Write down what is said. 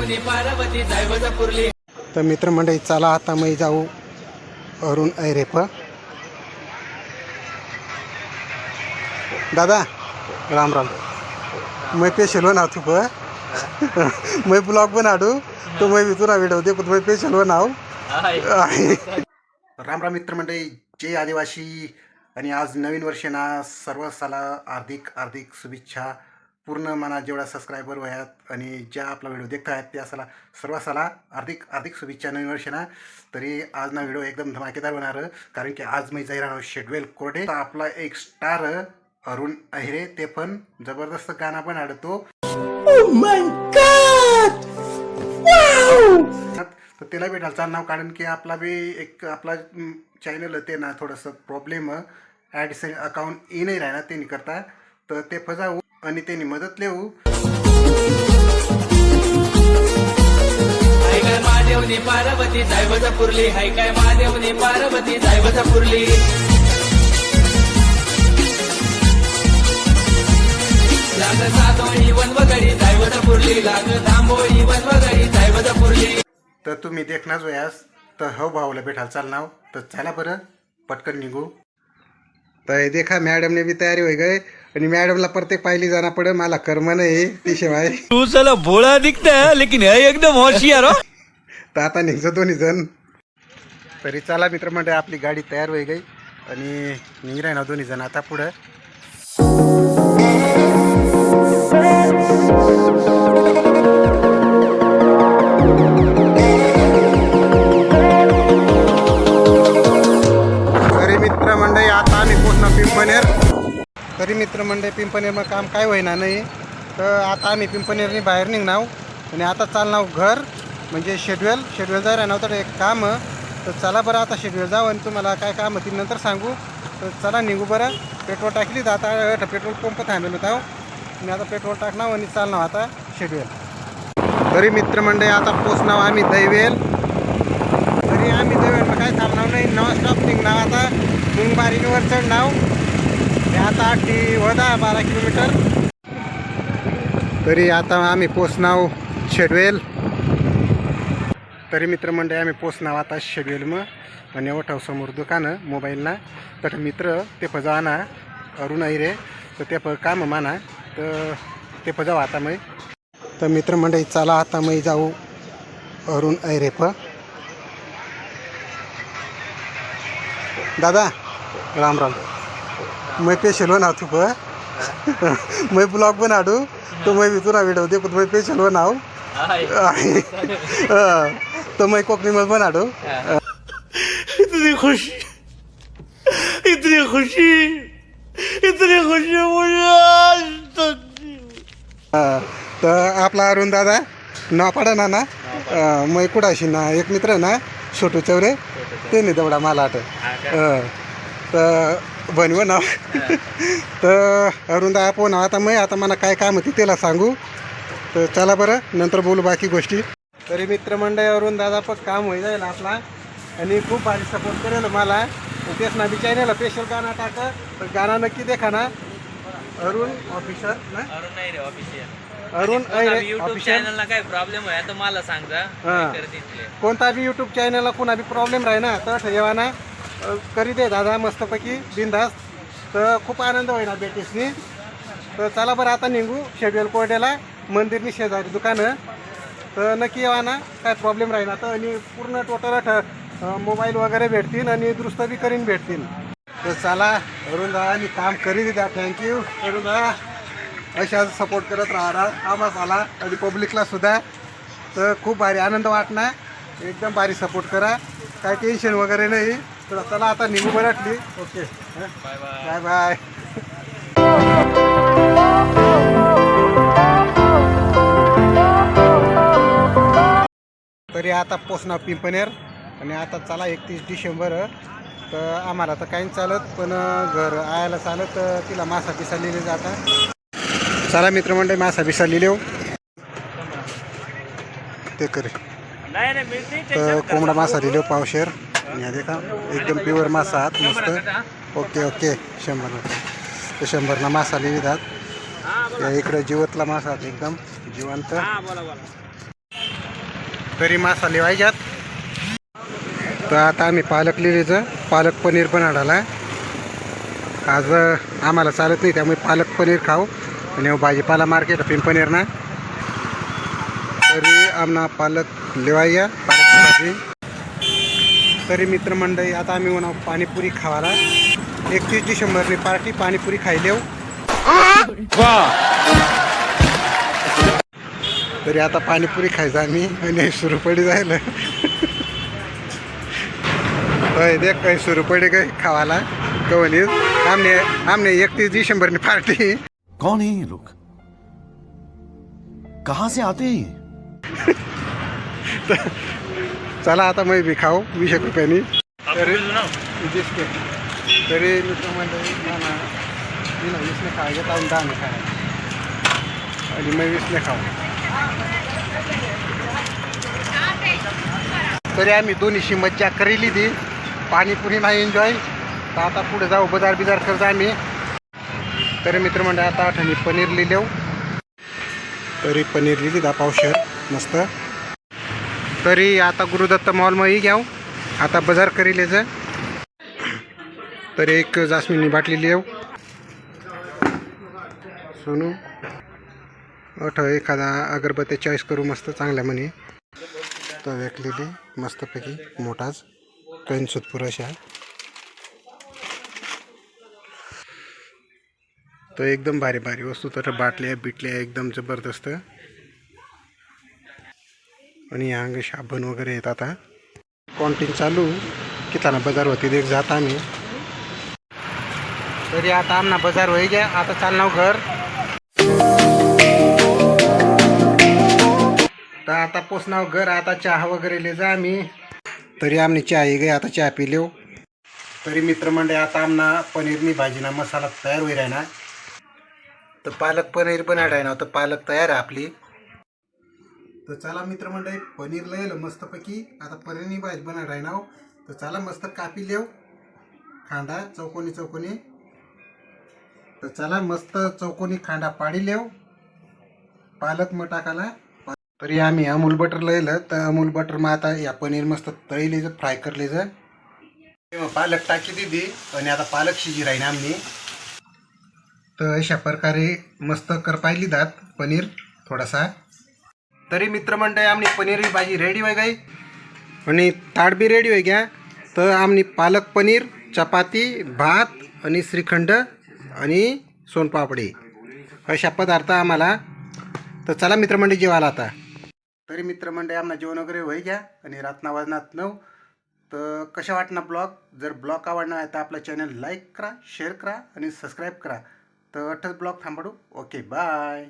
महादेवनी पार्वती तर मित्रमंडळी चला आता मी जाऊ अरुण ऐरेप. दादा राम राम. मैं पेशल बनाऊ तू प मैं ब्लॉग बनाडू? तो मैं तुला व्हिडिओ दे मैं पेशल बनाऊ राम राम मित्रमंडळी जय आदिवासी. आणि आज नवीन वर्ष ना सर्वसाला हार्दिक हार्दिक शुभेच्छा. पूर्ण मना जेवढा सबस्क्रायबर वयात आणि ज्या आपला व्हिडिओ देखता आहेत त्या साला सर्वासाला हार्दिक हार्दिक शुभेच्छा नवीन वर्ष ना तरी आज ना व्हिडिओ एकदम धमाकेदार होणार कारण की आज मी जाईल राहणार शेडवेल कोरडे. तर आपला एक स्टार अरुण अहिरे ते पण जबरदस्त गाणं पण आडतो. तर त्याला भेटायचं नाव कारण की आपला बी एक आपला चॅनल ते ना थोडंसं प्रॉब्लेम ॲडसेन अकाउंट ई नाही राहणार त्यांनी करता. तर ते फजावू आणि त्यांनी मदत लेऊ. महादेवनी पार्वती दैवतपुरली हाय काय महादेवनी पार्वती दैवतपुरली लाग सातोळी वनवगडी दैवतपुरली लाग दांबोळी वनवगडी दैवतपुरली तर तुम्ही देखणार वयास तर हो भाऊला भेटायला चाल नाव तर चला बरं पटकन निघू. तर देखा मॅडमने बी तयारी होई गए आणि मॅडमला प्रत्येक पाहिली जाणार पडेल मला कर्म नाही ती शिवाय तू साला भोळा दिखता है? लेकिन है एकदम होशियार हो? तर आता निघतो दोन्ही जण. तरी चला मित्रमंडळ आपली गाडी तयार होई गई. आणि निघराय ना दोन्ही जण आता पुढं. मित्रमंडळी पिंपनेर काम काय होईना नाही. तर आता आम्ही पिंपनेरनी बाहेर निघणार. आणि आता चालणार घर म्हणजे शेड्युल शेड्युल जर राहणार तर एक काम. तर चला बरं आता शेड्युल जाऊ आणि तुम्हाला काय काम ती नंतर सांगू. तर चला निघू बरं. पेट्रोल टाकली तर आता पेट्रोल पंप थांबेल होता हो. आणि आता पेट्रोल टाकणार आणि चालणार आता शेड्युल तरी मित्रमंडळी आता पोचणार आम्ही दैवेल तरी आम्ही दैवेल काय चालणार नाही. नॉन स्टॉप निघणार आता. मुंगबारीवर चढणार. आता टी वदा बारा किलोमीटर. तरी आता आम्ही पोचणार शेडवेल. तरी मित्रमंडळी आम्ही पोचणार आता शेडवेल मग आणि ओठाव समोर दुकानं मोबाईलना तर मित्र ते पजावाना अरुण रे. तर ते पण काम माना. तर ते पजाव आता मै. तर मित्रमंडळी चला आता मै जाऊ. अरुण ऐरे प. दादा राम राम. मैं पेशल बनाऊ तू प मैं ब्लॉग बनाडू तो मैं भी तुला व्हिडिओ दे मैं पेशल बनाऊ तो मैं कोकणी में बनाडू इतनी खुशी इतनी खुशी इतनी खुशी मुझे आज तक तर आपला अरुण दादा नाव पाडा ना? ना मै कुडाशी ना एक मित्र ना छोटू चौरे त्यांनी तेवढा मला आठ तर बनव नाव तर अरुण दादा पोन आता मै आता मला काय काम होती त्याला सांगू. तर चला बरं नंतर बोलू बाकी गोष्टी. तरी मित्रमंडळ अरुण दादा पण काम होई जाईल आपला. आणि खूप भारी सपोर्ट करेल मला. तेच ना बिचारेला स्पेशल गाणं टाक. तर गाणं नक्की देखा ना. अरुण ऑफिसर ना? अरुण युट्यूब ऑफिशियल चॅनलला काय प्रॉब्लेम आहे तर मला सांगा हा. कोणता बी यूट्यूब चॅनलला कोणा बी प्रॉब्लेम राही ना तर ठेवा ना. करी दे दादा मस्तपैकी बिनधास्त. तर खूप आनंद होईना बेटीसनी तर चला बरं आता निघू शेड्युल कोरड्याला मंदिरनी शेजारी दुकानं. तर नक्की येवा ना काय प्रॉब्लेम राहीना तर आणि पूर्ण टोटल ठ मोबाईल वगैरे भेटतील आणि दुरुस्त बी करीन भेटतील. तर चला अरुण दादा मी काम करी द्या थँक्यू अरुण दादा अशाच सपोर्ट करत राहणार कामास आला आणि पब्लिकला सुद्धा. तर खूप भारी आनंद वाटणार. एकदम भारी सपोर्ट करा. काय टेन्शन वगैरे नाही. तर चला आता निघू बरटली ओके. Bye bye. तरी आता पोचणार पिंपनेर. आणि आता चला एकतीस डिसेंबर. तर आम्हाला तर काही चालत पण घर आयला चालत तर तिला मासा पिसा लिहिले जातात. चला मित्रमंडळी मासा बिसा लिहिले हो. ते करे. तर कोंबडा मासा लिहिले पावशेर. आणि हा देखा एकदम प्युअर मासा आहात मस्त. ओके ओके शंभर तर शंभरना मासा लिहितात इकडे जिवतला मासा आहात एकदम. जिवंत. तरी मसाले व्हायच्यात तर आता आम्ही पालक लिहिलेचं. पालक पनीर पण आढाला आज आम्हाला चालत नाही त्यामुळे पालक पनीर खाऊ. आणि भाजीपाला मार्केट पिंपनीर ना तरी आमना पालक लिवाया पालक भाजी. तरी मित्रमंडळी आता आम्ही म्हणा पाणीपुरी खावाला एकतीस डिसेंबरनी पार्टी पाणीपुरी खायलेव तरी आता पाणीपुरी खायचं आम्ही आणि सुरू पडी जायला. होय देख काही सुरू पडे काही खावाला कवनीस आमने आमने एकतीस डिसेंबरनी पार्टी. कौन है ये लोग? कहां से आते हैं? चला आता मग बी खाऊ वीस एक रुपयांनी. तरी तरी मित्रमंडळी मला मी ना वीसने खायचं जाऊन दहाने खायला आणि मग वीसने खाऊ. तरी आम्ही दोन्हीशी मज्जा करेली ती. पाणीपुरी नाही एन्जॉय तर आता पुढे जाऊ बाजार बिजार करतो आम्ही. तरी मित्रमंडळ आता आठवणी पनीर लिहिलेव तरी पनीर लिहिली दहा पावशर मस्त. तरी आता गुरुदत्त मॉलमध्ये घ्याव. आता बाजार करील तरी एक जास्मिनी बाटली लिहू सोनू अठ एखादा अगरबत्ती चॉईस करू मस्त चांगल्या म्हणे. तो विकलेली मस्तपैकी मोठाच कैनसूतपूर अशा. तो एकदम भारी भारी वस्तू तर बाटल्या बिटल्या एकदम जबरदस्त. आणि अंग साबण वगैरे येत आता कॉन्टीन चालू. किताना बाजार होती देख जात आम्ही. तरी आता आमना बाजार होई घ्या आता चालणार हो घर. तर आता पोचणार हो घर. आता चहा वगैरे ले जा आम्ही. तरी आमने चहा ये गे आता चहा पिलेव तरी मित्रमंडळी आता आमना पनीरनी भाजीना मसाला तयार होईल आहे ना तर पालक पनीर पण आहे ना तर पालक तयार आहे आपली. तर चला मित्रमंडळी पनीर लिहिलं मस्तपैकी. आता पनीरनी भाजी बनणार आहे ना हो. तर चला मस्त कापी लेव खांडा चौकोनी चौकोनी. तर चला मस्त चौकोनी खांडा पाडी लेव पालक मग टाकाला तरी आम्ही अमूल बटर लयलं तर अमूल बटर मग आता या पनीर मस्त तळीलेचं फ्राय कर मग पालक टाकी दिली. आणि आता पालक शिजी राहीन आम्ही. तर अशा प्रकारे मस्त कर पाहिली दात पनीर थोडासा. तरी मित्रमंडळी आमनी पनीरची भाजी रेडी होय गाई. आणि ताट बी रेडी होय घ्या. तर आमनी पालक पनीर चपाती भात आणि श्रीखंड आणि सोनपापडी. अशा पदार्थ आम्हाला. तर चला मित्रमंडळी जेवायला आता. तरी मित्रमंडळी आम्हाला जेवण वगैरे होई घ्या. आणि रातना वाजनात नऊ. तर कशा वाटणार ब्लॉग? जर ब्लॉग आवडणार आहे तर आपलं चॅनल लाईक करा शेअर करा आणि सबस्क्राईब करा. तर अठ्ठाच ब्लॉग थांबाडू. Okay bye.